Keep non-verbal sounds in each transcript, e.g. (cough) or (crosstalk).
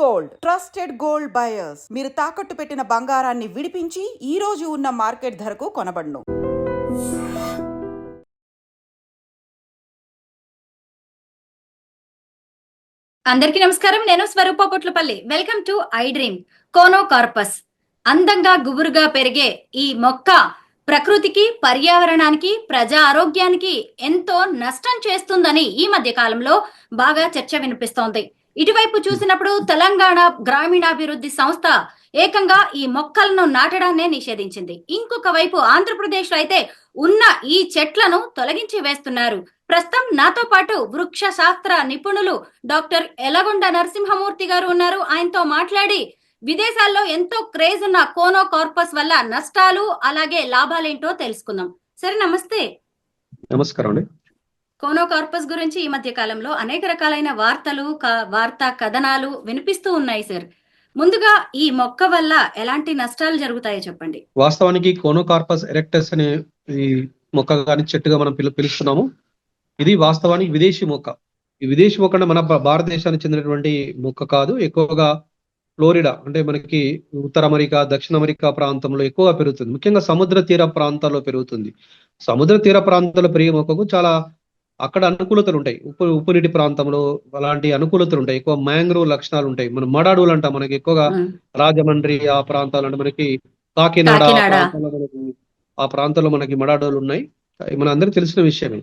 Gold. Trusted gold buyers. మీరు తాకట్టు పెట్టిన బంగారాన్ని విడిపించి ఈ రోజు ఉన్న మార్కెట్ ధరకు కొనబడును. అందరికీ నమస్కారం. నేను Swaroopa Potlapalli. Welcome to I dream. Conocarpus. అందంగా గుబురుగా పెరిగే ఈ మొక్క ప్రకృతికి పర్యావరణానికి ప్రజా ఆరోగ్యానికి ఎంతో నష్టం చేస్తుందని ఈ మధ్య కాలంలో బాగా చర్చ వినిపిస్తోంది. ఇటువైపు చూసినప్పుడు తెలంగాణ గ్రామీణాభివృద్ధి సంస్థ ఏకంగా ఈ మొక్కలను నాటడాన్నే నిషేధించింది. ఇంకొక వైపు ఆంధ్రప్రదేశ్లో అయితే ఉన్న ఈ చెట్లను తొలగించి వేస్తున్నారు. ప్రస్తుతం నాతో పాటు వృక్ష శాస్త్ర నిపుణులు డాక్టర్ ఎలగొండ నరసింహమూర్తి గారు ఉన్నారు. ఆయనతో మాట్లాడి విదేశాల్లో ఎంతో క్రేజ్ ఉన్న కోనో కార్పస్ వల్ల నష్టాలు అలాగే లాభాలేంటో తెలుసుకుందాం. సరే నమస్తే. నమస్కారం అండి. కోనో కార్పస్ గురించి ఈ మధ్య కాలంలో అనేక రకాలైన వార్తలు వార్తా కథనాలు వినిపిస్తూ ఉన్నాయి సార్. ముందుగా ఈ మొక్క వల్ల ఎలాంటి నష్టాలు జరుగుతాయో చెప్పండి. వాస్తవానికి కోనోకార్పస్ ఎరెక్టస్ అనే ఈ మొక్క కానీ చెట్టుగా మనం పిలు పిలుస్తున్నాము. ఇది వాస్తవానికి విదేశీ మొక్క. ఈ విదేశీ మొక్క అంటే మన భారతదేశానికి చెందినటువంటి మొక్క కాదు. ఎక్కువగా ఫ్లోరిడా అంటే మనకి ఉత్తర అమెరికా దక్షిణ అమెరికా ప్రాంతంలో ఎక్కువగా పెరుగుతుంది. ముఖ్యంగా సముద్ర తీర ప్రాంతాల్లో పెరుగుతుంది. సముద్ర తీర ప్రాంతాల్లో పెరిగే మొక్కకు చాలా అక్కడ అనుకూలతలు ఉంటాయి ఉప్పు ఉప్పు నీటి ప్రాంతంలో అలాంటి అనుకూలతలు ఉంటాయి ఎక్కువ మ్యాంగ్రోవ్ లక్షణాలు ఉంటాయి మనం మడాడులు అంటాం మనకి ఎక్కువగా రాజమండ్రి ఆ ప్రాంతాలు అంటే మనకి కాకినాడ ఆ. ప్రాంతాల్లో మనకి మడాడోలు ఉన్నాయి మన అందరికి తెలిసిన విషయమే.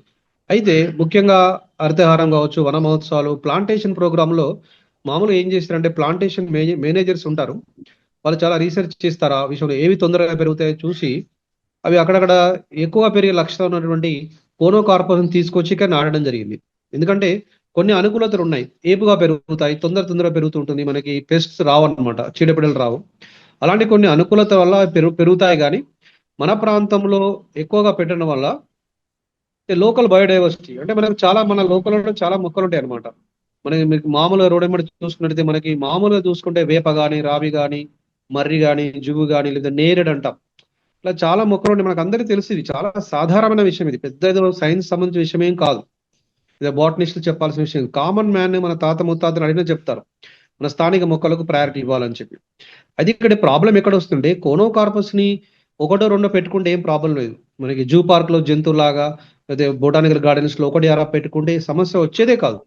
అయితే ముఖ్యంగా హరితహారం కావచ్చు వన మహోత్సవాలు ప్లాంటేషన్ ప్రోగ్రామ్లో మామూలుగా ఏం చేస్తారంటే ప్లాంటేషన్ మేనేజర్స్ ఉంటారు. వాళ్ళు చాలా రీసెర్చ్ చేస్తారు ఆ విషయంలో ఏవి తొందరగా పెరుగుతాయో చూసి అవి అక్కడక్కడ ఎక్కువ పెరిగే లక్షణం ఉన్నటువంటి కోనోకార్పస్ తీసుకొచ్చి ఇక్కడ నాటడం జరిగింది. ఎందుకంటే కొన్ని అనుకూలతలు ఉన్నాయి. ఏపుగా పెరుగుతాయి తొందర తొందరగా పెరుగుతుంటుంది. మనకి పెస్ట్స్ రావు అనమాట చీడపీడలు రావు. అలాంటి కొన్ని అనుకూలత వల్ల పెరుగు పెరుగుతాయి కానీ మన ప్రాంతంలో ఎక్కువగా పెట్టడం వల్ల లోకల్ బయోడైవర్సిటీ అంటే మనకు చాలా మన లోకల్ చాలా మొక్కలు ఉంటాయి అనమాట మనకి మీకు మామూలుగా రోడ్ చూసుకున్నట్టయితే మనకి మామూలుగా చూసుకుంటే వేప కానీ రావి కానీ మర్రి కానీ జువ్వు కానీ లేదా నేరేడు అంటాం. ఇలా చాలా మొక్కలు ఉంటాయి మనకు అందరికీ తెలిసి ఇది. చాలా సాధారణమైన విషయం ఇది. పెద్ద ఏదో సైన్స్ సంబంధించిన విషయం ఏం కాదు. ఇది బాటనిస్టులు చెప్పాల్సిన విషయం. కామన్ మ్యాన్ మన తాత ముత్తాతలు అడిగినా చెప్తారు. మన స్థానిక మొక్కలకు ప్రయారిటీ ఇవ్వాలని చెప్పి. అది ఇక్కడ ప్రాబ్లం ఎక్కడ వస్తుంటే కోనోకార్పస్ని ఒకటో రెండో పెట్టుకుంటే ఏం ప్రాబ్లం లేదు. మనకి జూ పార్క్లో జంతువులాగా లేదా బొటానికల్ గార్డెన్స్లో ఒకటి అరా పెట్టుకుంటే సమస్య వచ్చేదే కాదు.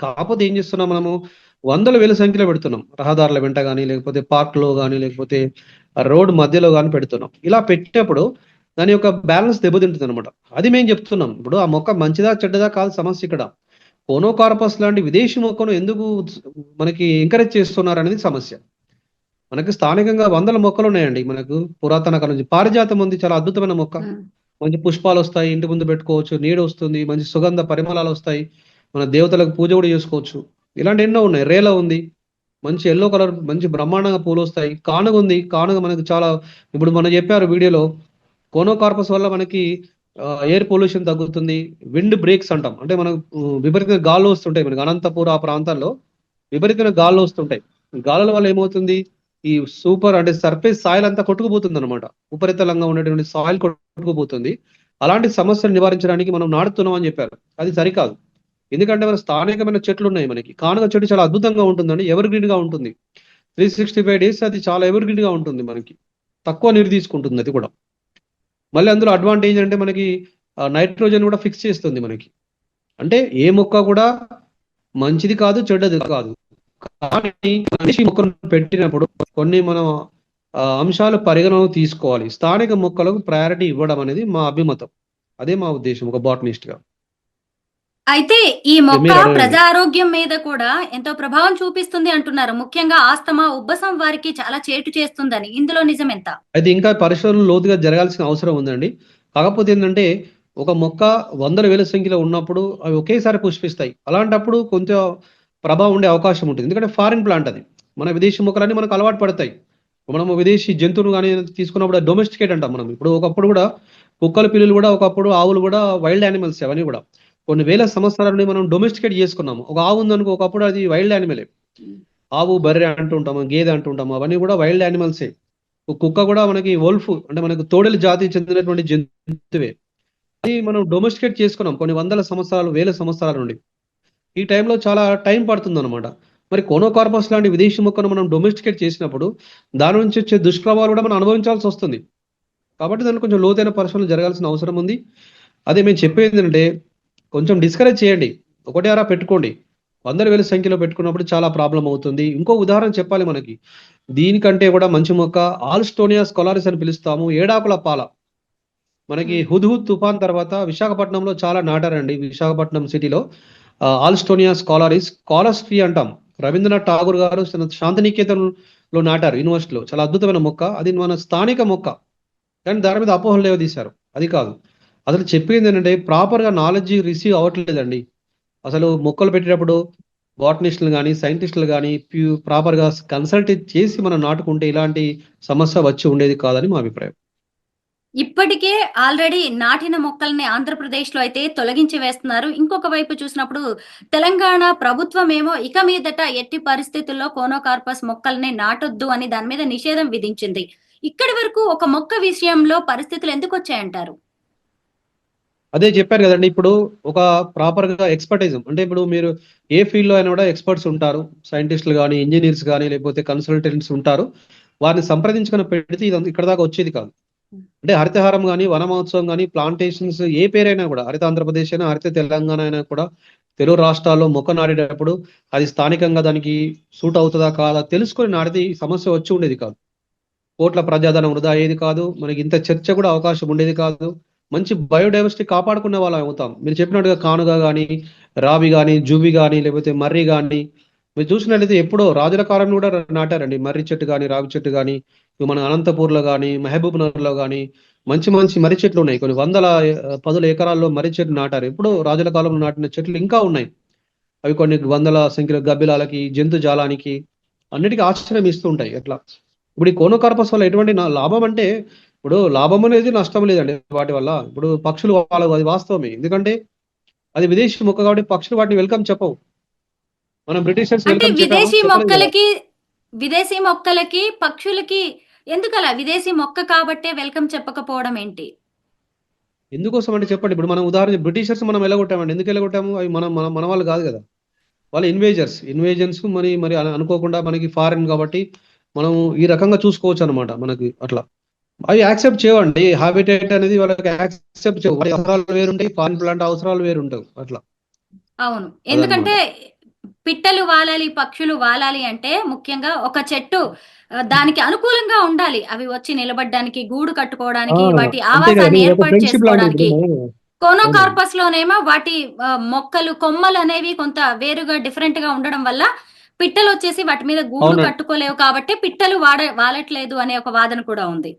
కాకపోతే ఏం చేస్తున్నాం మనము? వందల వేల సంఖ్యలో పెడుతున్నాం. రహదారుల వెంట కానీ లేకపోతే పార్క్లో కానీ లేకపోతే రోడ్ మధ్యలో కానీ పెడుతున్నాం. ఇలా పెట్టినప్పుడు దాని యొక్క బ్యాలెన్స్ దెబ్బతింటుంది అనమాట అది మేము చెప్తున్నాం. ఇప్పుడు ఆ మొక్క మంచిదా చెడ్డదా కాదు సమస్య ఇక్కడ. కోనోకార్పస్ లాంటి విదేశీ మొక్కను ఎందుకు మనకి ఎంకరేజ్ చేస్తున్నారు అనేది సమస్య. మనకి స్థానికంగా వందల మొక్కలు ఉన్నాయండి. మనకు పురాతన కాలం నుంచి పారిజాతం ఉంది. చాలా అద్భుతమైన మొక్క. మంచి పుష్పాలు వస్తాయి. ఇంటి ముందు పెట్టుకోవచ్చు. నీడ వస్తుంది మంచి సుగంధ పరిమళాలు వస్తాయి. మన దేవతలకు పూజ కూడా చేసుకోవచ్చు. ఇలాంటి ఎన్నో ఉన్నాయి. రేల ఉంది. మంచి ఎల్లో కలర్ మంచి బ్రహ్మాండంగా పూలు వస్తాయి. కానుగ ఉంది. కానుగ మనకు చాలా ఇప్పుడు మనం చెప్పారు వీడియోలో కోనోకార్పస్ వల్ల మనకి ఎయిర్ పొల్యూషన్ తగ్గుతుంది. విండ్ బ్రేక్స్ అంటాం. అంటే మనకు ఉమ్, విపరీతమైన గాలు వస్తుంటాయి. మనకి అనంతపూర్ ఆ ప్రాంతాల్లో విపరీతమైన గాలు వస్తుంటాయి. గాలుల వల్ల ఏమవుతుంది? ఈ సూపర్ అంటే సర్ఫేస్ సాయిల్ అంతా కొట్టుకుపోతుంది అనమాట ఉపరితలంగా ఉన్నటువంటి సాయిల్ కొట్టుకుపోతుంది. అలాంటి సమస్యలు నివారించడానికి మనం నాటుతున్నాం అని చెప్పారు. అది సరికాదు. ఎందుకంటే మన స్థానికమైన చెట్లు ఉన్నాయి మనకి. కానుక చెట్టు చాలా అద్భుతంగా ఉంటుందండి ఎవర్ గ్రీన్గా ఉంటుంది. త్రీ సిక్స్టీ ఫైవ్ డేస్ అది చాలా ఎవర్ గ్రీన్గా ఉంటుంది మనకి. తక్కువ నీరు తీసుకుంటుంది అది కూడా. మళ్ళీ అందులో అడ్వాంటేజ్ అంటే మనకి నైట్రోజన్ కూడా ఫిక్స్ చేస్తుంది మనకి. అంటే ఏ మొక్క కూడా మంచిది కాదు చెడ్డది కాదు. కానీ మనిషి మొక్కను పెట్టినప్పుడు కొన్ని మనం అంశాలు పరిగణన తీసుకోవాలి. స్థానిక మొక్కలకు ప్రయారిటీ ఇవ్వడం అనేది మా అభిమతం. అదే మా ఉద్దేశం ఒక బాటనిస్ట్గా. అయితే ఈ మొక్క మీరు అడగండి. ప్రజా ఆరోగ్యం మీద కూడా ఎంతో ప్రభావం చూపిస్తుంది అంటున్నారు. ముఖ్యంగా ఆస్తమా ఉబ్బసం వారికి చాలా చేటు చేస్తుందని. ఇందులో నిజం ఎంత అయితే ఇంకా పరిశోధనలు లోతుగా జరగాల్సిన అవసరం ఉందండి. కాకపోతే ఏంటంటే ఒక మొక్క వందల వేల సంఖ్యలో ఉన్నప్పుడు అవి ఒకేసారి పుష్పిస్తాయి. అలాంటప్పుడు కొంచెం ప్రభావం ఉండే అవకాశం ఉంటుంది. ఎందుకంటే ఫారిన్ ప్లాంట్ అది. మన విదేశీ మొక్కలన్నీ మనకు అలవాటు పడతాయి. మనము విదేశీ జంతువులు కానీ తీసుకున్నప్పుడు డొమెస్టికేట్ అంటాం మనం. ఇప్పుడు ఒకప్పుడు కూడా కుక్కల పిల్లులు కూడా ఒకప్పుడు ఆవులు కూడా వైల్డ్ యానిమల్స్ అవన్నీ కూడా. కొన్ని వేల సంవత్సరాల నుండి మనం డొమెస్టికేట్ చేసుకున్నాము. ఒక ఆవు ఉందనుకో ఒకప్పుడు అది వైల్డ్ యానిమలే ఆవు బర్రె అంటుంటాము గేదె అంటుంటాము అవన్నీ కూడా వైల్డ్ యానిమల్సే కుక్క కూడా మనకి వోల్ఫ్ అంటే మనకు తోడేలు జాతికి చెందినటువంటి జంతువే. అది మనం డొమెస్టికేట్ చేసుకున్నాం కొన్ని వందల సంవత్సరాలు వేల సంవత్సరాల నుండి. ఈ టైంలో చాలా టైం పడుతుంది అనమాట మరి కోనోకార్పస్ లాంటి విదేశీ మొక్కను మనం డొమెస్టికేట్ చేసినప్పుడు దాని నుంచి వచ్చే దుష్ప్రభావాలు కూడా మనం అనుభవించాల్సి వస్తుంది. కాబట్టి దానికి కొంచెం లోతైన పరిశోధన జరగాల్సిన అవసరం ఉంది. అదే మేము చెప్పేది ఏంటంటే కొంచెం డిస్కరేజ్ చేయండి. ఒకటే అరా పెట్టుకోండి. వందల వేల సంఖ్యలో పెట్టుకున్నప్పుడు చాలా ప్రాబ్లం అవుతుంది. ఇంకో ఉదాహరణ చెప్పాలి మనకి. దీనికంటే కూడా మంచి మొక్క ఆల్స్టోనియా స్కొలారిస్ అని పిలుస్తాము. ఏడాకుల పాల. మనకి హుద్హుద్ తుఫాన్ తర్వాత విశాఖపట్నంలో చాలా నాటారండి. విశాఖపట్నం సిటీలో ఆల్స్టోనియా స్కాలరిస్ స్కాలర్స్ ట్రీ అంటాం. రవీంద్రనాథ్ ఠాగూర్ గారు తన శాంతినికేతన్లో నాటారు యూనివర్సిటీలో. చాలా అద్భుతమైన మొక్క. అది మన స్థానిక మొక్క. కానీ దాని మీద అపోహలు లేవదీశారు. అది కాదు. అసలు చెప్పింది ఏంటంటే ప్రాపర్గా నాలెడ్జ్ రిసీవ్ అవ్వట్లేదండి. అసలు మొక్కలు పెట్టేటప్పుడు బాటనిస్టులు కానీ సైంటిస్టులు కానీ ప్యూ ప్రాపర్గా కన్సల్ట్ చేసి మనం నాటుకుంటే ఇలాంటి సమస్య వచ్చి ఉండేది కాదని మా అభిప్రాయం. ఇప్పటికే ఆల్రెడీ నాటిన మొక్కల్ని ఆంధ్రప్రదేశ్లో అయితే తొలగించి వేస్తున్నారు. ఇంకొక వైపు చూసినప్పుడు తెలంగాణ ప్రభుత్వం ఏమో ఇక మీదట ఎట్టి పరిస్థితుల్లో కోనోకార్పస్ మొక్కల్ని నాటొద్దు అని దాని మీద నిషేధం విధించింది. ఇక్కడి వరకు ఒక మొక్క విషయంలో పరిస్థితులు ఎందుకు వచ్చాయంటారు? అదే చెప్పారు కదండి ఇప్పుడు ఒక ప్రాపర్గా ఎక్స్పర్టైజ్ అంటే ఇప్పుడు మీరు ఏ ఫీల్డ్లో అయినా కూడా ఎక్స్పర్ట్స్ ఉంటారు సైంటిస్టులు కానీ ఇంజనీర్స్ కానీ లేకపోతే కన్సల్టెంట్స్ ఉంటారు. వారిని సంప్రదించుకుని పెడితే ఇది ఇక్కడ దాకా వచ్చేది కాదు. అంటే హరితహారం కానీ వన మహోత్సవం కానీ ప్లాంటేషన్స్ ఏ పేరైనా కూడా హరిత ఆంధ్రప్రదేశ్ అయినా హరిత తెలంగాణ అయినా కూడా తెలుగు రాష్ట్రాల్లో మొక్క నాటేటప్పుడు అది స్థానికంగా దానికి సూట్ అవుతుందా కాదా తెలుసుకొని నాటితే ఈ సమస్య వచ్చి ఉండేది కాదు. కోట్ల ప్రజాధనం వృధా అయ్యేది కాదు. మనకి ఇంత చర్చ కూడా అవకాశం ఉండేది కాదు. మంచి బయోడైవర్సిటీ కాపాడుకునే వాళ్ళం అవుతాం. మీరు చెప్పినట్టుగా కానుగ కానీ రావి కానీ జూబి కానీ లేకపోతే మర్రి కానీ మీరు చూసినట్లయితే ఎప్పుడో రాజుల కాలంలో కూడా నాటారండి. మర్రి చెట్టు కానీ రావి చెట్టు కానీ ఇవి మన అనంతపూర్లో కానీ మహబూబ్ నగర్లో కానీ మంచి మంచి మర్రి చెట్లు ఉన్నాయి. కొన్ని వందల పదుల ఎకరాల్లో మర్రి చెట్లు నాటారు. ఎప్పుడో రాజుల కాలంలో నాటిన చెట్లు ఇంకా ఉన్నాయి. అవి కొన్ని వందల సంఖ్యలో గబ్బిలాలకి జంతు జాలానికి అన్నిటికీ ఆశ్చర్యం ఇస్తూ ఉంటాయి. ఎట్లా? ఇప్పుడు ఈ కోనోకార్పస్ వల్ల ఎటువంటి లాభం అంటే ఇప్పుడు లాభం అనేది నష్టం లేదండి వాటి వల్ల. ఇప్పుడు పక్షులు వాళ్ళ అది వాస్తవమే. ఎందుకంటే అది విదేశీ మొక్క కాబట్టి పక్షులు వాటిని వెల్కమ్ చెప్పవు. మనం బ్రిటిషర్స్ విదేశీ మొక్కలకి విదేశీ మొక్కలకి పక్షులకి ఎందుకలా విదేశీ మొక్క కాబట్టే వెల్కమ్ చెప్పకపోవడం ఏంటి? ఎందుకోసం అంటే చెప్పండి. ఇప్పుడు మనం ఉదాహరణ బ్రిటిషర్స్ మనం ఎలగొట్టామండి ఎందుకు ఎలగొట్టాము అవి మన మన మన వాళ్ళు కాదు కదా. వాళ్ళు ఇన్వేజర్స్ ఇన్వేజన్స్ మరి మరి అను- అనుకోకుండా మనకి ఫారిన్ కాబట్టి మనం ఈ రకంగా చూసుకోవచ్చు అనమాట మనకి అట్లా. అవి యాక్సెప్ట్ చేయవండి. హాబిటేట్ అనేది వాళ్ళకి యాక్సెప్ట్ చేయవు. వాటి అవసరాలు వేరుంటాయి ఫారిన్ ప్లాంట్ అవసరాలు వేరుంటాయి అట్లా. అవును. ఎందుకంటే పిట్టలు వాలాలి పక్షులు వాలాలి అంటే ముఖ్యంగా ఒక చెట్టు దానికి అనుకూలంగా ఉండాలి. అవి వచ్చి నిలబడడానికి గూడు కట్టుకోవడానికి వాటి ఆవాసాన్ని ఏర్పాటు చేసుకోవడానికి. కోనోకార్పస్ లోనేమో వాటి మొక్కలు కొమ్మలు అనేవి కొంత వేరుగా డిఫరెంట్గా ఉండడం వల్ల పిట్టలు వచ్చేసి వాటి మీద గూడు. కట్టుకోలేవు కాబట్టి పిట్టలు వాడ వాలట్లేదు అనే ఒక వాదన కూడా ఉంది.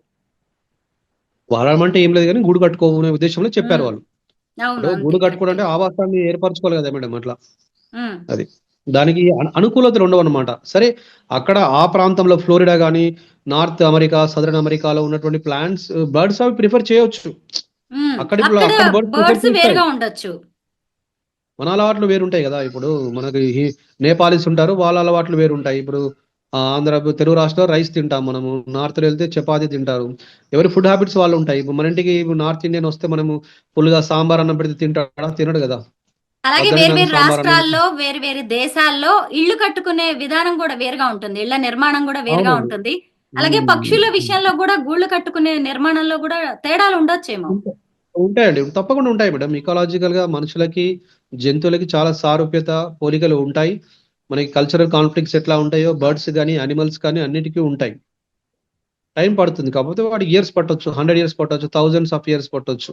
వాడమంటే ఏం లేదు కానీ గూడు కట్టుకోనే ఉద్దేశంలో చెప్పారు. వాళ్ళు. గూడు కట్టుకోవడం అంటే. ఆవాసాన్ని ఏర్పరచుకోవాలి కదా మేడం అట్లా. ఉమ్, దానికి అను- అనుకూలతలు ఉండవు అనమాట సరే అక్కడ ఆ ప్రాంతంలో ఫ్లోరిడా కానీ నార్త్ అమెరికా సదరన్ అమెరికాలో ఉన్నటువంటి ప్లాంట్స్ బర్డ్స్ అవి ప్రిఫర్ చేయొచ్చు. అక్కడ. ఉండొచ్చు. మన అలవాట్లు వేరుంటాయి కదా ఇప్పుడు. మనకి నేపాలీస్ ఉంటారు వాళ్ళ అలవాట్లు వేరుంటాయి. ఇప్పుడు ఆంధ్ర తెలుగు రాష్ట్రంలో రైస్ తింటాం మనము. నార్త్లో వెళ్తే చపాతీ తింటారు. ఎవరి ఫుడ్ హ్యాబిట్స్ వాళ్ళు ఉంటాయి. ఇప్పుడు మన ఇంటికి నార్త్ ఇండియన్ వస్తే మనము ఫుల్గా సాంబార్ అన్నం పెడితే తింటాడా? తినడు కదా. అలాగే వేరు వేరు రాష్ట్రాల్లో వేరు వేరు దేశాల్లో ఇల్లు కట్టుకునే విధానం కూడా వేరుగా ఉంటుంది. ఇళ్ళ నిర్మాణం కూడా వేరుగా. ఉంటుంది. అలాగే. పక్షుల విషయంలో కూడా గూళ్ళు కట్టుకునే నిర్మాణంలో కూడా తేడాలు ఉండొచ్చేమో. ఉంటాయండి. తప్పకుండా ఉంటాయి మేడం. ఇకాలజికల్గా మనుషులకి జంతువులకి చాలా సారూప్యత పోలికలు ఉంటాయి. మనకి కల్చరల్ కాన్ఫ్లిక్ట్స్ ఎట్లా ఉంటాయో బర్డ్స్ కానీ అనిమల్స్ కానీ అన్నిటికీ ఉంటాయి. టైం పడుతుంది కాకపోతే వాడు ఇయర్స్ పట్టొచ్చు హండ్రెడ్ ఇయర్స్ పట్టొచ్చు థౌజండ్స్ ఆఫ్ ఇయర్స్ పట్టొచ్చు.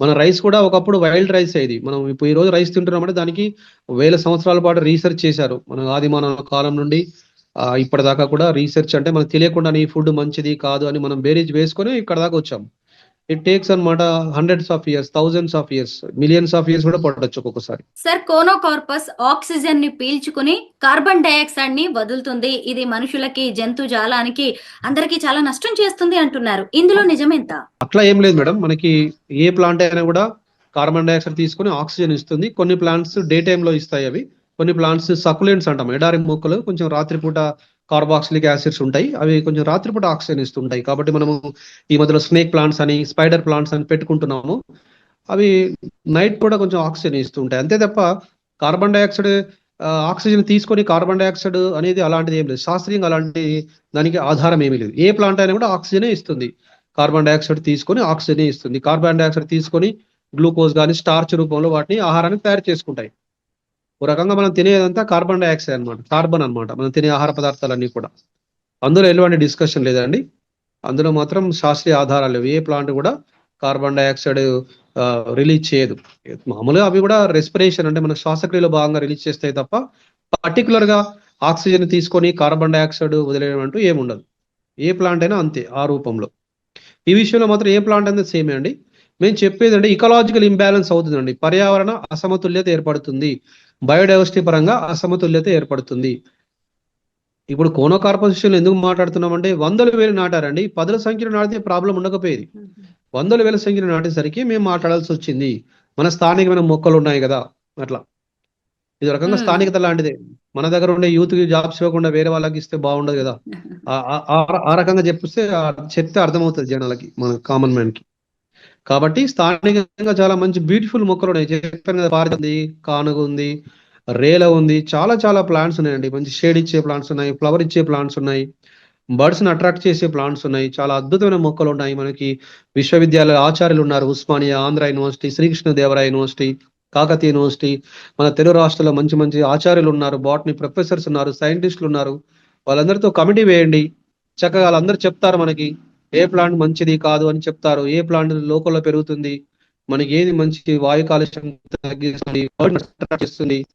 మన రైస్ కూడా ఒకప్పుడు వైల్డ్ రైస్ అయ్యేది మనం ఇప్పుడు ఈ రోజు రైస్ తింటున్నామంటే దానికి వేల సంవత్సరాల పాటు రీసెర్చ్ చేశారు. మన ఆదిమానవ కాలం నుండి ఇప్పటిదాకా కూడా రీసెర్చ్ అంటే మనకు తెలియకుండా ఈ ఫుడ్ మంచిది కాదు అని మనం బేరీజ్ వేసుకొని ఇక్కడ దాకా వచ్చాం ఇట్ టేక్స్ అన్నమాట hundreds of years thousands of years millions of years కూడా పట్టొచ్చు ఒక్కొక్కసారి. సార్ కోనోకార్పస్ ఆక్సిజన్ని పీల్చుకుని కార్బన్ డైఆక్సైడ్ని వదులుతుంది. ఇది మనుషులకి జంతు జాలానికి అందరికీ చాలా నష్టం చేస్తుంది అంటున్నారు. ఇందులో నిజమెంత? అట్లా ఏం లేదు మేడం. మనకి ఏ ప్లాంట్ అయినా కూడా కార్బన్ డైఆక్సైడ్ తీసుకొని ఆక్సిజన్ ఇస్తుంది. కొన్ని ప్లాంట్స్ డే లో ఇస్తాయి అవి. కొన్ని ప్లాంట్స్ సకులెంట్స్ అంటాం. ఎడారి మొక్కలు కొంచెం రాత్రిపూట కార్బాక్సిలిక్ యాసిడ్స్ ఉంటాయి. అవి కొంచెం రాత్రిపూట ఆక్సిజన్ ఇస్తుంటాయి. కాబట్టి మనము ఈ మధ్యలో స్నేక్ ప్లాంట్స్ అని స్పైడర్ ప్లాంట్స్ అని పెట్టుకుంటున్నాము. అవి నైట్ కూడా కొంచెం ఆక్సిజన్ ఇస్తుంటాయి. అంతే తప్ప కార్బన్ డైఆక్సైడ్ ఆక్సిజన్ తీసుకొని కార్బన్ డైఆక్సైడ్ అనేది అలాంటిది ఏం లేదు. శాస్త్రీయంగా అలాంటి దానికి ఆధారం ఏమీ లేదు. ఏ ప్లాంట్ అయినా కూడా ఆక్సిజనే ఇస్తుంది. కార్బన్ డైఆక్సైడ్ తీసుకొని ఆక్సిజనే ఇస్తుంది. కార్బన్ డైఆక్సైడ్ తీసుకొని గ్లూకోజ్ కానీ స్టార్చ్ రూపంలో వాటిని ఆహారాన్ని తయారు చేసుకుంటాయి. ఒక రకంగా మనం తినేదంతా కార్బన్ డైఆక్సైడ్ అనమాట కార్బన్ అన్నమాట. మనం తినే ఆహార పదార్థాలన్నీ కూడా. అందులో ఎటువంటి డిస్కషన్ లేదండి. అందులో మాత్రం శాస్త్రీయ ఆధారాలు లేవు. ఏ ప్లాంట్ కూడా కార్బన్ డైఆక్సైడ్ రిలీజ్ చేయదు. మామూలుగా అవి కూడా రెస్పిరేషన్ అంటే మన శ్వాసక్రియలో భాగంగా రిలీజ్ చేస్తాయి తప్ప పర్టికులర్గా ఆక్సిజన్ తీసుకొని కార్బన్ డైఆక్సైడ్ వదిలేయడం అంటూ ఏముండదు. ఏ ప్లాంట్ అయినా అంతే ఆ రూపంలో. ఈ విషయంలో మాత్రం ఏ ప్లాంట్ అనేది సేమే అండి. మేము చెప్పేది అంటే ఇకలాజికల్ ఇంబ్యాలెన్స్ అవుతుందండి. పర్యావరణ అసమతుల్యత ఏర్పడుతుంది. బయోడైవర్సిటీ పరంగా అసమతుల్యత ఏర్పడుతుంది. ఇప్పుడు కోనోకార్పస్ విషయంలో ఎందుకు మాట్లాడుతున్నామంటే వందల వేలు నాటారండి. పదుల సంఖ్యలో నాటితే ప్రాబ్లం ఉండకపోయేది. వందల వేల సంఖ్యలో నాటేసరికి మేము మాట్లాడాల్సి వచ్చింది. మన స్థానికమైన మొక్కలు ఉన్నాయి కదా. అట్లా. ఇది రకంగా. స్థానికత లాంటిదే. మన దగ్గర ఉండే యూత్కి జాబ్స్ ఇవ్వకుండా వేరే వాళ్ళకి ఇస్తే బాగుండదు కదా. (laughs) ఆ- రకంగా చెప్పిస్తే చెప్తే అర్థమవుతుంది జనాలకి మన కామన్ మ్యాన్కి. కాబట్టి స్థానికంగా చాలా మంచి బ్యూటిఫుల్ మొక్కలు ఉన్నాయి. చెప్పాను కదా పారి ఉంది కానుగ ఉంది రేల ఉంది. చాలా చాలా ప్లాంట్స్ ఉన్నాయండి. మంచి షేడ్ ఇచ్చే ప్లాంట్స్ ఉన్నాయి ఫ్లవర్ ఇచ్చే ప్లాంట్స్ ఉన్నాయి బర్డ్స్ని అట్రాక్ట్ చేసే ప్లాంట్స్ ఉన్నాయి. చాలా అద్భుతమైన మొక్కలు ఉన్నాయి మనకి. విశ్వవిద్యాలయ ఆచార్యులు ఉన్నారు Osmania Andhra university Srikrishnadevaraya university Kakatiya university. మన తెలుగు రాష్ట్రాల్లో మంచి మంచి ఆచార్యులు ఉన్నారు బాటనీ ప్రొఫెసర్స్ ఉన్నారు సైంటిస్టులు ఉన్నారు. వాళ్ళందరితో కమిటీ వేయండి. చక్కగా వాళ్ళందరూ చెప్తారు మనకి. ఏ ప్లాంట్ మంచిది కాదు అని చెప్తారు. ఏ ప్లాంట్ లోకల్లో పెరుగుతుంది? మనకి ఏది మంచి వాయు కాలుష్యం తగ్గిస్తుంది చేస్తుంది.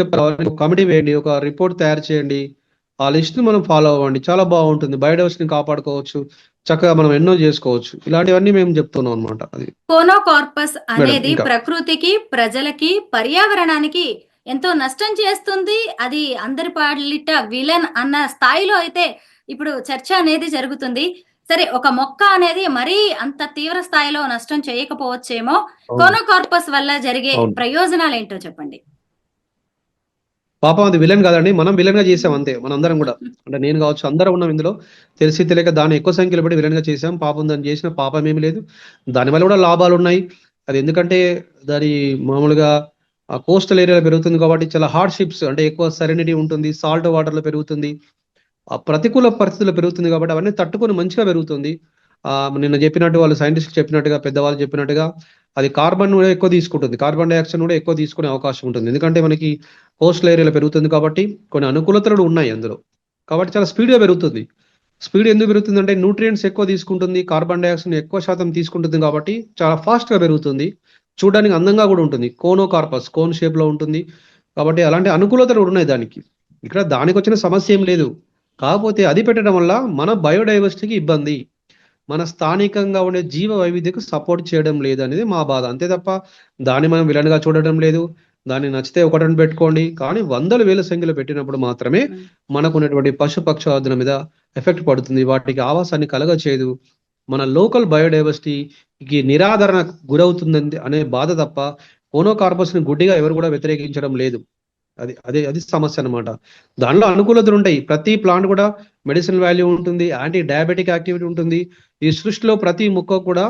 చెప్తారు కమిటీ వేయండి ఒక రిపోర్ట్ తయారు చేయండి. ఆ లిస్ట్ని మనం ఫాలో అవ్వండి. చాలా బాగుంటుంది. బయోడైవర్సిటీని కాపాడుకోవచ్చు. చక్కగా మనం ఎన్నో చేసుకోవచ్చు. ఇలాంటివన్నీ మేము చెప్తున్నాం అనమాట అది కోనోకార్పస్ అనేది. ప్రకృతికి ప్రజలకి పర్యావరణానికి ఎంతో నష్టం చేస్తుంది. అది అందరి పాలిట విలన్ అన్న స్థాయిలో అయితే ఇప్పుడు చర్చ అనేది జరుగుతుంది. సరే ఒక మొక్క అనేది మరీ అంత తీవ్ర స్థాయిలో నష్టం చేయకపోవచ్చేమో కోనోకార్పస్ వల్ల జరిగే. ప్రయోజనాలు ఏంటో చెప్పండి. పాపం అది విలన్ కాదండి. మనం విలన్గా చేసాం అంతే. మనందరం కూడా. అంటే నేను కావచ్చు అందరం ఉన్నాం ఇందులో. తెలిసి తెలియక దాన్ని ఎక్కువ సంఖ్యలో పెట్టి విలన్గా చేసాం. పాపం దాన్ని చేసిన పాపం ఏమీ లేదు. దానివల్ల కూడా లాభాలు ఉన్నాయి అది ఎందుకంటే దాని మామూలుగా కోస్టల్ ఏరియాలో పెరుగుతుంది కాబట్టి చాలా హార్డ్షిప్స్ అంటే ఎక్కువ సెరెనిటీ ఉంటుంది సాల్ట్ వాటర్లో పెరుగుతుంది ఆ ప్రతికూల పరిస్థితుల్లో పెరుగుతుంది కాబట్టి అవన్నీ తట్టుకొని మంచిగా పెరుగుతుంది. నిన్న చెప్పినట్టు వాళ్ళు సైంటిస్ట్ చెప్పినట్టుగా పెద్దవాళ్ళు చెప్పినట్టుగా అది కార్బన్ కూడా ఎక్కువ తీసుకుంటుంది కార్బన్ డైఆక్సైడ్ కూడా ఎక్కువ తీసుకునే అవకాశం ఉంటుంది. ఎందుకంటే మనకి కోస్టల్ ఏరియాలో పెరుగుతుంది కాబట్టి కొన్ని అనుకూలతలు ఉన్నాయి అందులో. కాబట్టి చాలా స్పీడ్గా పెరుగుతుంది. స్పీడ్ ఎందుకు పెరుగుతుంది అంటే న్యూట్రియంట్స్ ఎక్కువ తీసుకుంటుంది కార్బన్ డైఆక్సైడ్ ఎక్కువ శాతం తీసుకుంటుంది కాబట్టి చాలా ఫాస్ట్గా పెరుగుతుంది. చూడడానికి అందంగా కూడా ఉంటుంది. కోనో కార్పస్ కోన్ షేప్లో ఉంటుంది. కాబట్టి అలాంటి అనుకూలతలు కూడా ఉన్నాయి దానికి. ఇక్కడ దానికి వచ్చిన సమస్య ఏం లేదు. కాకపోతే అది పెట్టడం వల్ల మన బయోడైవర్సిటీకి ఇబ్బంది. మన స్థానికంగా ఉండే జీవ వైవిధ్యకు సపోర్ట్ చేయడం లేదు అనేది మా బాధ. అంతే తప్ప దాన్ని మనం విలన్గా చూడడం లేదు. దాన్ని నచ్చితే ఒకటని పెట్టుకోండి. కానీ వందల వేల సంఖ్యలో పెట్టినప్పుడు మాత్రమే మనకు ఉన్నటువంటి పశు పక్షాదుల మీద ఎఫెక్ట్ పడుతుంది. వాటికి ఆవాసాన్ని కలగ చేయదు మన లోకల్ బయోడైవర్సిటీకి నిరాదరణ గురవుతుందని అనే బాధ తప్ప ఓనోకార్పస్ని గుడ్డిగా ఎవరు కూడా వ్యతిరేకించడం లేదు. అది అదే అది సమస్య అనమాట దానిలో అనుకూలతలు ఉంటాయి. ప్రతి ప్లాంట్ కూడా మెడిసిన్ వాల్యూ ఉంటుంది యాంటీ డయాబెటిక్ యాక్టివిటీ ఉంటుంది. ఈ సృష్టిలో ప్రతి మొక్క కూడా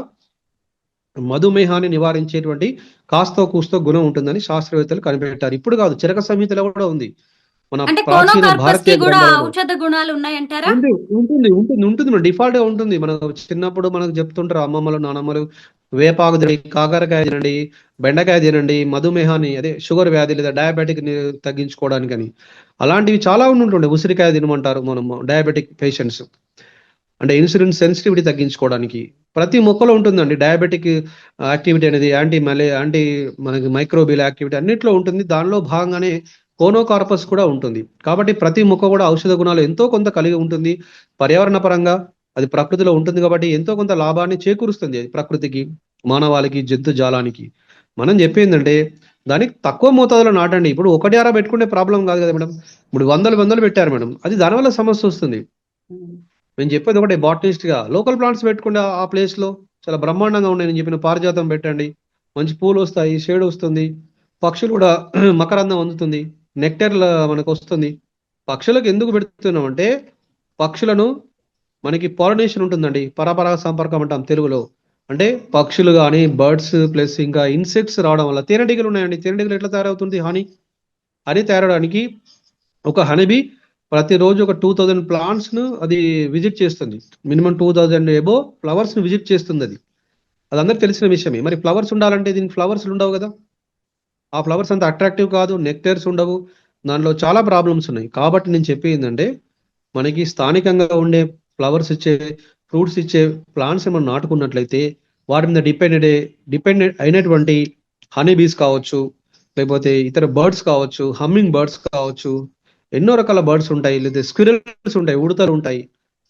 మధుమేహాన్ని నివారించేటువంటి కాస్తో కూస్తో గుణం ఉంటుందని శాస్త్రవేత్తలు కనిపెట్టారు. ఇప్పుడు కాదు చిరక సంహితలో కూడా ఉంది. మన ప్రాచీన భారతీయ ఔషధ గుణాలు ఉన్నాయంటారా? ఉంటుంది ఉంటుంది ఉంటుంది మన డిఫాల్ట్గా ఉంటుంది. మనకు చిన్నప్పుడు మనకు చెప్తుంటారు అమ్మమ్మలు నానమ్మలు వేపాకు తినండి కాకరకాయ తినండి బెండకాయ తినండి మధుమేహాన్ని అదే షుగర్ వ్యాధి లేదా డయాబెటిక్ని తగ్గించుకోవడానికని. అలాంటివి చాలా ఉంటుండే. ఉసిరికాయ తినమంటారు మనం డయాబెటిక్ పేషెంట్స్. అంటే ఇన్సులిన్ సెన్సిటివిటీ తగ్గించుకోవడానికి. ప్రతి మొక్కలో ఉంటుందండి. డయాబెటిక్ యాక్టివిటీ అనేది యాంటీ మలే యాంటీ మనకి మైక్రోబియల్ యాక్టివిటీ అన్నిట్లో ఉంటుంది. దానిలో భాగంగానే కోనోకార్పస్ కూడా ఉంటుంది. కాబట్టి ప్రతి మొక్క కూడా ఔషధ గుణాలు ఎంతో కొంత కలిగి ఉంటుంది. పర్యావరణ పరంగా అది ప్రకృతిలో ఉంటుంది కాబట్టి ఎంతో కొంత లాభాన్ని చేకూరుస్తుంది అది ప్రకృతికి మానవాళికి జంతు జాలానికి. మనం చెప్పేందంటే దానికి తక్కువ మోతాదులో నాటండి. ఇప్పుడు ఒకటి అర పెట్టుకునే ప్రాబ్లం కాదు కదా మేడం. ఇప్పుడు వందలు వందలు పెట్టారు మేడం. అది దానివల్ల సమస్య వస్తుంది. నేను చెప్పేది ఒకటే బాటనిస్ట్గా లోకల్ ప్లాంట్స్ పెట్టుకుంటే ఆ ప్లేస్లో చాలా బ్రహ్మాండంగా ఉన్నాయి. నేను చెప్పిన పారిజాతం పెట్టండి. మంచి పూలు వస్తాయి షేడ్ వస్తుంది. పక్షులు కూడా (clears throat) మకరందం అందుతుంది. నెక్టర్ మనకు వస్తుంది పక్షులకు ఎందుకు పెడుతున్నాం అంటే పక్షులను మనకి పాలినేషన్ ఉంటుందండి. పరపరాగ సంపర్కం అంటాం తెలుగులో. అంటే పక్షులు కానీ బర్డ్స్ ప్లస్ ఇంకా ఇన్సెక్ట్స్ రావడం వల్ల తేనెటీగలు ఉన్నాయండి. తేనెటీగలు ఎట్లా తయారవుతుంది హాని? హనీ తయారవడానికి ఒక హనీబీ ప్రతిరోజు ఒక టూ థౌజండ్ ప్లాంట్స్ను అది విజిట్ చేస్తుంది. మినిమం టూ థౌజండ్ ఎబో ఫ్లవర్స్ను విజిట్ చేస్తుంది అది అది అందరికి తెలిసిన విషయమే. మరి ఫ్లవర్స్ ఉండాలంటే దీనికి ఫ్లవర్స్ ఉండవు కదా? ఆ ఫ్లవర్స్ అంత అట్రాక్టివ్ కాదు నెక్టర్స్ ఉండవు. దానిలో చాలా ప్రాబ్లమ్స్ ఉన్నాయి. కాబట్టి నేను చెప్పి ఏంటంటే మనకి స్థానికంగా ఉండే ఫ్లవర్స్ ఇచ్చే ఫ్రూట్స్ ఇచ్చే ప్లాంట్స్ మనం నాటుకున్నట్లయితే వాటి మీద డిపెండెడ్ డిపెండెడ్ అయినటువంటి హనీ బీస్ కావచ్చు లేకపోతే ఇతర బర్డ్స్ కావచ్చు హమ్మింగ్ బర్డ్స్ కావచ్చు ఎన్నో రకాల బర్డ్స్ ఉంటాయి లేదా స్క్విరల్స్ ఉంటాయి ఉడతలు ఉంటాయి.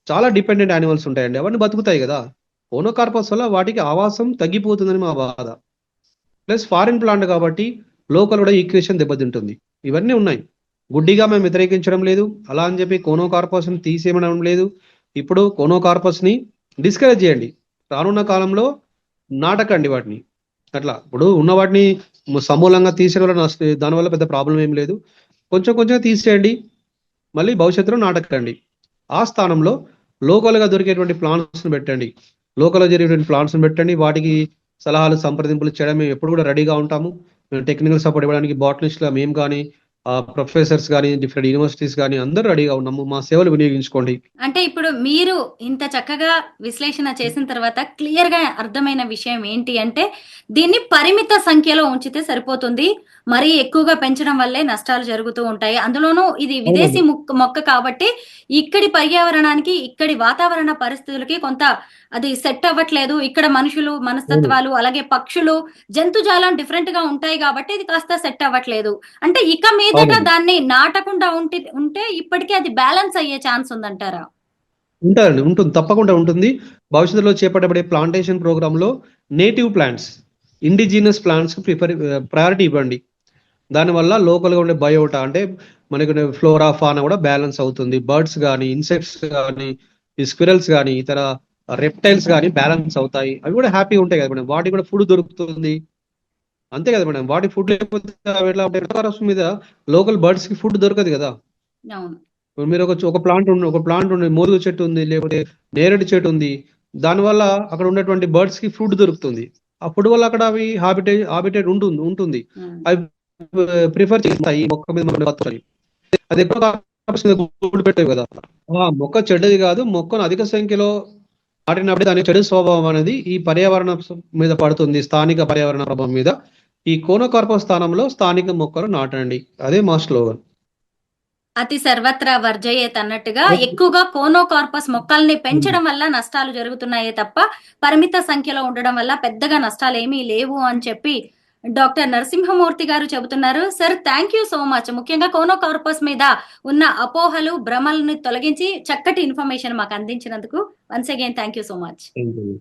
చాలా డిపెండెంట్ యానిమల్స్ ఉంటాయండి. అవన్నీ బతుకుతాయి కదా. ఓనోకార్పస్ వల్ల వాటికి ఆవాసం తగ్గిపోతుందని మా బాధ. ప్లస్ ఫారిన్ ప్లాంట్ కాబట్టి లోకల్ కూడా ఈక్వేషన్ దెబ్బతింటుంది. ఇవన్నీ ఉన్నాయి. గుడ్డిగా మేము వ్యతిరేకించడం లేదు. అలా అని చెప్పి కోనోకార్పస్ కార్పొరేషన్ తీసేయడం లేదు. ఇప్పుడు కోనోకార్పస్ని డిస్కరేజ్ చేయండి. రానున్న కాలంలో నాటకండి వాటిని. అట్లా. ఇప్పుడు ఉన్న వాటిని సమూలంగా తీసేయడం వల్ల దానివల్ల పెద్ద ప్రాబ్లం ఏం లేదు. కొంచెం కొంచెం తీసేయండి. మళ్ళీ భవిష్యత్తులో నాటకండి. ఆ స్థానంలో లోకల్గా దొరికేటువంటి ప్లాంట్స్ పెట్టండి. లోకల్లో జరిగేటువంటి ప్లాంట్స్ పెట్టండి. వాటికి సలహాలు సంప్రదింపులు చేయడం మేము ఎప్పుడు కూడా రెడీగా ఉంటాము. మేము టెక్నికల్ సపోర్ట్ ఇవ్వడానికి బాటనిస్ట్గా మేము కానీ ప్రొఫెసర్స్ కానీ డిఫరెంట్ యూనివర్సిటీస్ కానీ అందరూ రెడీగా ఉన్నాము. మా సేవలు వినియోగించుకోండి. అంటే ఇప్పుడు మీరు ఇంత చక్కగా విశ్లేషణ చేసిన తర్వాత క్లియర్గా అర్థమైన విషయం ఏంటి అంటే దీన్ని పరిమిత సంఖ్యలో ఉంచితే సరిపోతుంది. మరీ ఎక్కువగా పెంచడం వల్లే నష్టాలు జరుగుతూ ఉంటాయి. అందులోనూ ఇది విదేశీ మొక్క కాబట్టి ఇక్కడి పర్యావరణానికి ఇక్కడి వాతావరణ పరిస్థితులకి కొంత అది సెట్ అవ్వట్లేదు. ఇక్కడ మనుషులు మనస్తత్వాలు అలాగే పక్షులు జంతుజాలం డిఫరెంట్గా ఉంటాయి కాబట్టి ఇది కాస్త సెట్ అవ్వట్లేదు. అంటే ఇక మీదట. దాన్ని నాటకుండా ఉంటే ఉంటే ఇప్పటికీ అది బ్యాలెన్స్ అయ్యే ఛాన్స్ ఉందంటారా? ఉంటారండి. ఉంటుంది. తప్పకుండా ఉంటుంది. భవిష్యత్తులో చేపట్టబడే ప్లాంటేషన్ ప్రోగ్రామ్లో native plants indigenous plants prefer priority ఇవ్వండి. దానివల్ల లోకల్గా ఉండే బయోటా అంటే మనకి ఫ్లోరా ఫానా కూడా బ్యాలెన్స్ అవుతుంది. బర్డ్స్ కానీ ఇన్సెక్ట్స్ కానీ ఈ స్క్విరల్స్ కానీ ఇతర రెప్టైల్స్ కానీ బ్యాలెన్స్ అవుతాయి. అవి కూడా హ్యాపీగా ఉంటాయి కదా మేడం. వాటికి కూడా ఫుడ్ దొరుకుతుంది. అంతే కదా మేడం. వాటి ఫుడ్ లేకపోతే ఎట్లా ఉంటాయి? మీద లోకల్ బర్డ్స్కి ఫుడ్ దొరకదు కదా. మీరు ఒక ఒక ప్లాంట్ ఉంది ఒక ప్లాంట్ ఉంది మోరుగు చెట్టు ఉంది లేకపోతే నేరేడు చెట్టు ఉంది. దానివల్ల అక్కడ ఉన్నటువంటి బర్డ్స్కి ఫుడ్ దొరుకుతుంది. ఆ ఫుడ్ వల్ల అక్కడ అవి హాబిటేట్ హాబిటేట్ ఉంటుంది ఉంటుంది. అవి ప్రిఫర్ చేస్తాయి. మొక్క మీద మనం అది ఎక్కువ గూడు పెట్టేవి కదా. ఆ మొక్క చెడ్డది కాదు. మొక్కను అధిక సంఖ్యలో నాటినప్పుడు దాని చెడు స్వభావం అనేది ఈ పర్యావరణ మీద పడుతుంది. స్థానిక పర్యావరణ ప్రభావం మీద. ఈ కోనోకార్పస్ స్థానంలో స్థానిక మొక్కలు నాటండి. అదే మా స్లోగన్. అతి సర్వత్రా వర్జయేత్ అన్నట్టుగా ఎక్కువగా కోనోకార్పస్ మొక్కల్ని పెంచడం వల్ల నష్టాలు జరుగుతున్నాయే తప్ప పరిమిత సంఖ్యలో ఉండడం వల్ల పెద్దగా నష్టాలు ఏమీ లేవు అని చెప్పి డాక్టర్ నరసింహమూర్తి గారు చెబుతున్నారు. Sir thank you so much. ముఖ్యంగా కోనో కార్పస్ మీద ఉన్న అపోహలు భ్రమలను తొలగించి చక్కటి ఇన్ఫర్మేషన్ మాకు అందించినందుకు once again thank you so much. Thank you.